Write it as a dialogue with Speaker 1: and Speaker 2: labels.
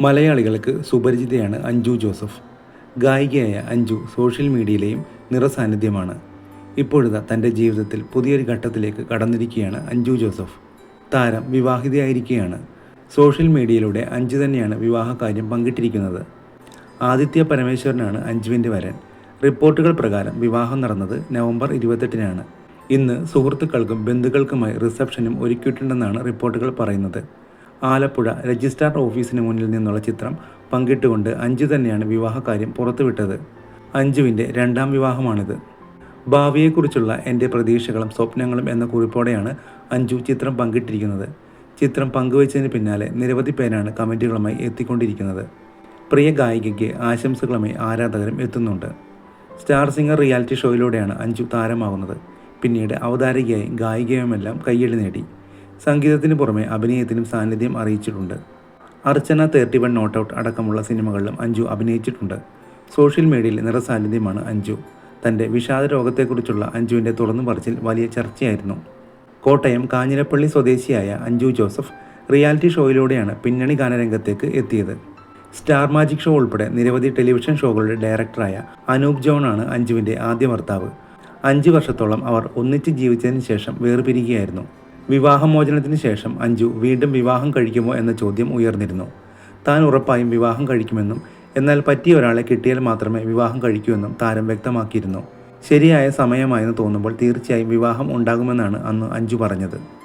Speaker 1: മലയാളികൾക്ക് സുപരിചിതയാണ് അഞ്ജു ജോസഫ്. ഗായികയായ അഞ്ജു സോഷ്യൽ മീഡിയയിലെയും നിറസാന്നിധ്യമാണ്. ഇപ്പോഴിതാ തന്റെ ജീവിതത്തിൽ പുതിയൊരു ഘട്ടത്തിലേക്ക് കടന്നിരിക്കുകയാണ് അഞ്ജു ജോസഫ്. താരം വിവാഹിതയായിരിക്കുകയാണ്. സോഷ്യൽ മീഡിയയിലൂടെ അഞ്ജു തന്നെയാണ് വിവാഹകാര്യം പങ്കിട്ടിരിക്കുന്നത്. ആദിത്യ പരമേശ്വരനാണ് അഞ്ജുവിന്റെ വരൻ. റിപ്പോർട്ടുകൾ പ്രകാരം വിവാഹം നടന്നത് നവംബർ ഇരുപത്തെട്ടിനാണ്. ഇന്ന് സുഹൃത്തുക്കൾക്കും ബന്ധുക്കൾക്കുമായി റിസപ്ഷനും ഒരുക്കിയിട്ടുണ്ടെന്നാണ് റിപ്പോർട്ടുകൾ പറയുന്നത്. ആലപ്പുഴ രജിസ്ട്രാർ ഓഫീസിന് മുന്നിൽ നിന്നുള്ള ചിത്രം പങ്കിട്ടുകൊണ്ട് അഞ്ജു തന്നെയാണ് വിവാഹകാര്യം പുറത്തുവിട്ടത്. അഞ്ജുവിന്റെ രണ്ടാം വിവാഹമാണിത്. ഭാവിയെക്കുറിച്ചുള്ള എന്റെ പ്രതീക്ഷകളും സ്വപ്നങ്ങളും എന്ന കുറിപ്പോടെയാണ് അഞ്ജു ചിത്രം പങ്കിട്ടിരിക്കുന്നത്. ചിത്രം പങ്കുവച്ചതിന് പിന്നാലെ നിരവധി പേരാണ് കമന്റുകളുമായി എത്തിക്കൊണ്ടിരിക്കുന്നത്. പ്രിയ ഗായികയ്ക്ക് ആശംസകളുമായി ആരാധകരും എത്തുന്നുണ്ട്. സ്റ്റാർ സിംഗർ റിയാലിറ്റി ഷോയിലൂടെയാണ് അഞ്ജു താരമാകുന്നത് പിന്നീട് അവതാരകയായി ഗായികയുമെല്ലാം കയ്യടി നേടി. സംഗീതത്തിന് പുറമെ അഭിനയത്തിനും സാന്നിധ്യം അറിയിച്ചിട്ടുണ്ട്. Archana thirty one not out അടക്കമുള്ള സിനിമകളിലും അഞ്ജു അഭിനയിച്ചിട്ടുണ്ട്. സോഷ്യൽ മീഡിയയിൽ നിറസാന്നിധ്യമാണ് അഞ്ജു. തന്റെ വിഷാദ രോഗത്തെക്കുറിച്ചുള്ള അഞ്ജുവിന്റെ തുറന്നു പറച്ചിൽ വലിയ ചർച്ചയായിരുന്നു. കോട്ടയം കാഞ്ഞിരപ്പള്ളി സ്വദേശിയായ അഞ്ജു ജോസഫ് റിയാലിറ്റി ഷോയിലൂടെയാണ് പിന്നണി ഗാനരംഗത്തേക്ക് എത്തിയത്. സ്റ്റാർ മാജിക് ഷോ ഉൾപ്പെടെ നിരവധി ടെലിവിഷൻ ഷോകളുടെ ഡയറക്ടറായ അനൂപ് ജോണാണ് അഞ്ജുവിന്റെ ആദ്യ ഭർത്താവ്. അഞ്ച് വർഷത്തോളം അവർ ഒന്നിച്ച് ജീവിച്ചതിന് ശേഷം വേർപിരിക്കുകയായിരുന്നു വിവാഹമോചനത്തിന് ശേഷം അഞ്ജു വീണ്ടും വിവാഹം കഴിക്കുമോ എന്ന ചോദ്യം ഉയർന്നിരുന്നു. താൻ ഉറപ്പായും വിവാഹം കഴിക്കുമെന്നും എന്നാൽ പറ്റിയ ഒരാളെ കിട്ടിയാൽ മാത്രമേ വിവാഹം കഴിക്കൂ എന്നും താരം വ്യക്തമാക്കിയിരുന്നു. ശരിയായ സമയമായെന്ന് തോന്നുമ്പോൾ തീർച്ചയായും വിവാഹം ഉണ്ടാകുമെന്നാണ് അന്ന് അഞ്ജു പറഞ്ഞത്.